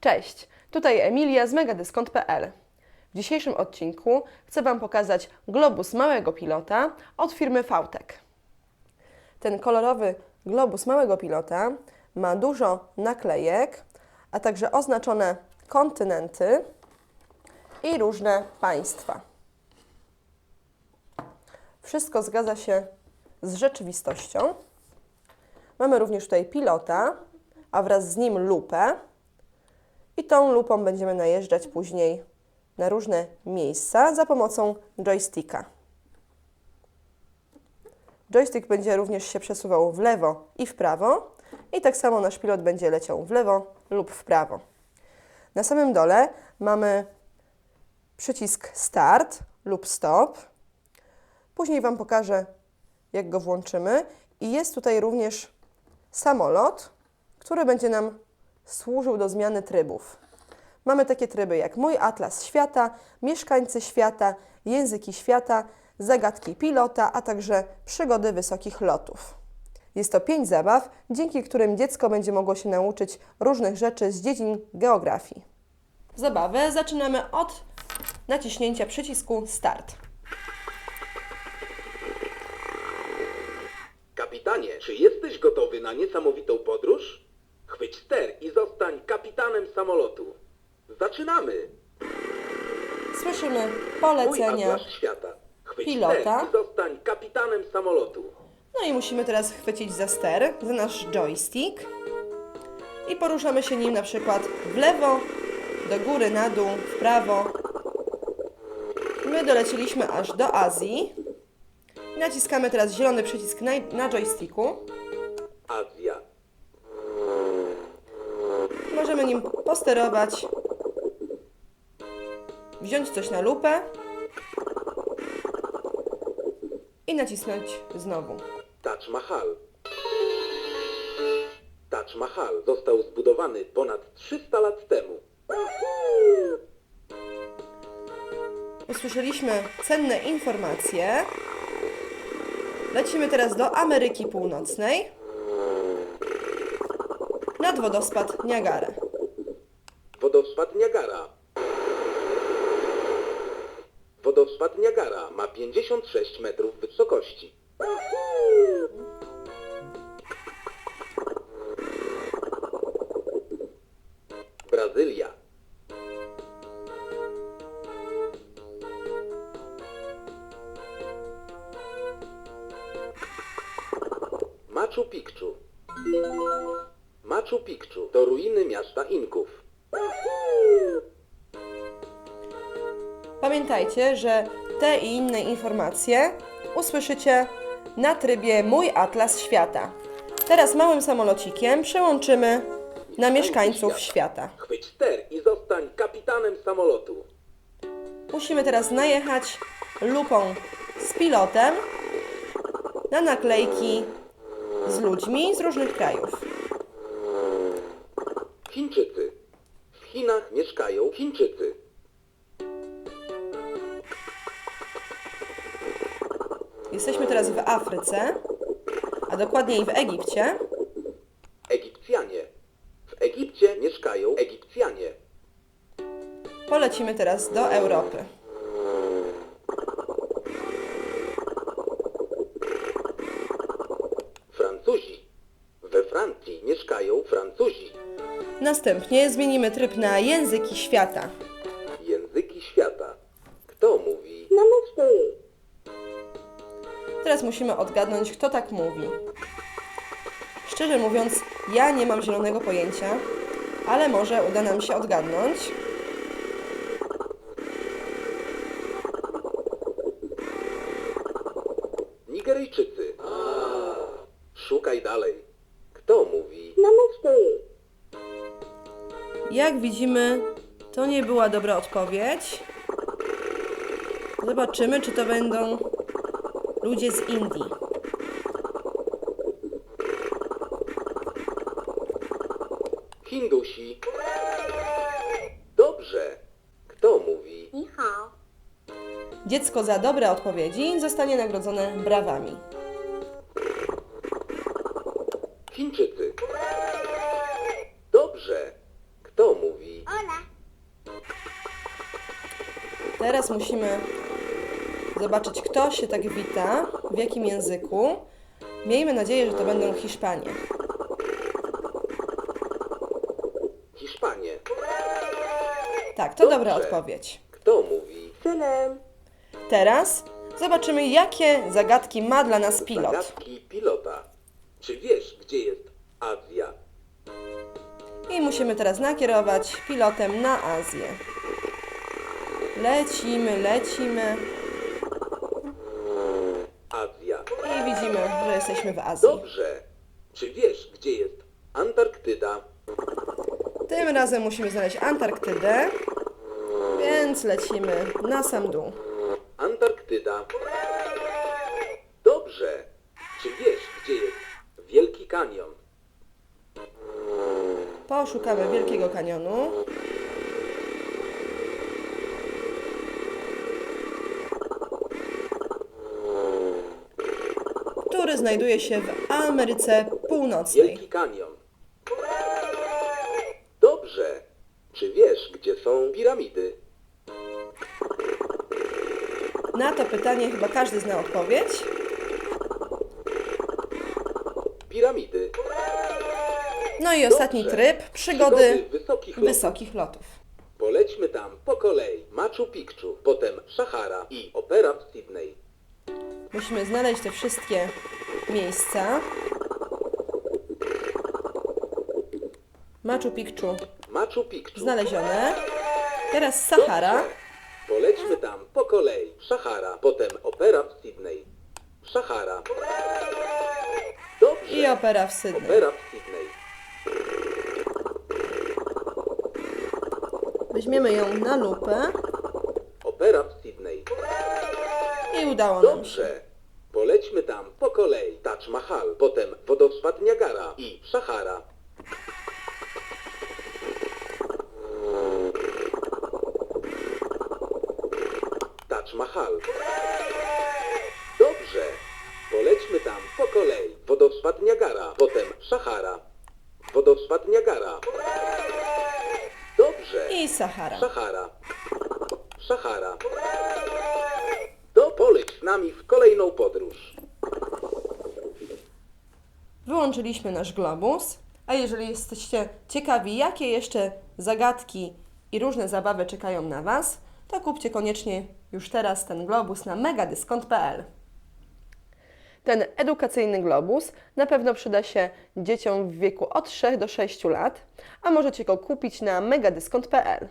Cześć, tutaj Emilia z megadyskont.pl. W dzisiejszym odcinku chcę Wam pokazać globus małego pilota od firmy Fautek. Ten kolorowy globus małego pilota ma dużo naklejek, a także oznaczone kontynenty i różne państwa. Wszystko zgadza się z rzeczywistością. Mamy również tutaj pilota, a wraz z nim lupę. I tą lupą będziemy najeżdżać później na różne miejsca za pomocą joysticka. Joystick będzie również się przesuwał w lewo i w prawo i tak samo nasz pilot będzie leciał w lewo lub w prawo. Na samym dole mamy przycisk start lub stop. Później Wam pokażę, jak go włączymy. I jest tutaj również samolot, który będzie nam służył do zmiany trybów. Mamy takie tryby jak Mój Atlas Świata, Mieszkańcy Świata, Języki Świata, Zagadki Pilota, a także Przygody Wysokich Lotów. Jest to pięć zabaw, dzięki którym dziecko będzie mogło się nauczyć różnych rzeczy z dziedzin geografii. Zabawę zaczynamy od naciśnięcia przycisku Start. Kapitanie, czy jesteś gotowy na niesamowitą podróż? Chwyć ster i zostań kapitanem samolotu. Zaczynamy! Słyszymy Mój polecenia. atlas świata. Chwyć pilota. ster i zostań kapitanem samolotu. No i musimy teraz chwycić za ster, za nasz joystick i poruszamy się nim na przykład w lewo, do góry, na dół, w prawo. My doleciliśmy aż do Azji. Naciskamy teraz zielony przycisk na, na joysticku. Możemy nim posterować, wziąć coś na lupę i nacisnąć znowu. Taj Mahal. Taj Mahal został zbudowany ponad 300 lat temu. Usłyszeliśmy cenne informacje. Lecimy teraz do Ameryki Północnej. Nad wodospad Niagara. Wodospad Niagara. Wodospad Niagara ma 56 metrów wysokości. Brazylia. Machu Picchu. Machu Picchu to ruiny miasta Inków. Pamiętajcie, że te i inne informacje usłyszycie na trybie Mój Atlas Świata. Teraz małym samolocikiem przełączymy na mieszkańców świata. Chwyć ster i zostań kapitanem samolotu. Musimy teraz najechać lupą z pilotem na naklejki z ludźmi z różnych krajów. Chińczycy. W Chinach mieszkają Chińczycy. Jesteśmy teraz w Afryce, a dokładniej w Egipcie. Egipcjanie. W Egipcie mieszkają Egipcjanie. Polecimy teraz do Europy. Francuzi. We Francji mieszkają Francuzi. Następnie zmienimy tryb na języki świata. Teraz musimy odgadnąć, kto tak mówi. Szczerze mówiąc, ja nie mam zielonego pojęcia, ale może uda nam się odgadnąć. Nigeryjczycy. Szukaj dalej. Kto mówi? Jak widzimy, to nie była dobra odpowiedź. Zobaczymy, czy to będą Ludzie z Indii. Hindusi. Dobrze. Kto mówi? Michał. Dziecko za dobre odpowiedzi zostanie nagrodzone brawami. Chińczycy. Dobrze. Kto mówi? Teraz musimy zobaczyć, kto się tak wita, w jakim języku. Miejmy nadzieję, że to będą Hiszpanie. Hiszpanie. Tak, to dobra Dobrze. odpowiedź. Kto mówi? Teraz zobaczymy, jakie zagadki ma dla nas pilot. Zagadki pilota. Czy wiesz, gdzie jest Azja? I musimy teraz nakierować pilotem na Azję. Lecimy, lecimy Azja. i widzimy, że jesteśmy w Azji. Dobrze. Czy wiesz, gdzie jest Antarktyda? Tym razem musimy znaleźć Antarktydę, więc lecimy na sam dół. Antarktyda. Dobrze. Czy wiesz, gdzie jest Wielki Kanion? Poszukamy Wielkiego Kanionu. Który znajduje się w Ameryce Północnej. Wielki Kanion. Dobrze. Czy wiesz, gdzie są piramidy? Na to pytanie chyba każdy zna odpowiedź. Piramidy. No i ostatni Dobrze. tryb przygody wysokich lotów. wysokich lotów. Polećmy tam po kolei. Machu Picchu, potem Szahara i Opera w Sydney. Musimy znaleźć te wszystkie miejsca. Machu Picchu Machu Picchu. znalezione. Teraz Sahara. Dobrze. Polećmy tam po kolei. Szahara, potem Opera w Sydney. Szahara. Dobrze. I opera w Sydney. Opera w Sydney. Weźmiemy ją na lupę Opera w Sydney. i udało nam się. Polećmy tam po kolei. Taj Mahal, potem wodospad Niagara i Szahara. Taj Mahal. Dobrze. Polećmy tam po kolei. Wodospad Niagara, potem Szahara. Wodospad Niagara. Dobrze. I Sahara. Szachara. Szachara. Z nami w kolejną podróż. Wyłączyliśmy nasz globus, a jeżeli jesteście ciekawi, jakie jeszcze zagadki i różne zabawy czekają na Was, to kupcie koniecznie już teraz ten globus na megadyskont.pl. Ten edukacyjny globus na pewno przyda się dzieciom w wieku od 3 do 6 lat, a możecie go kupić na megadyskont.pl.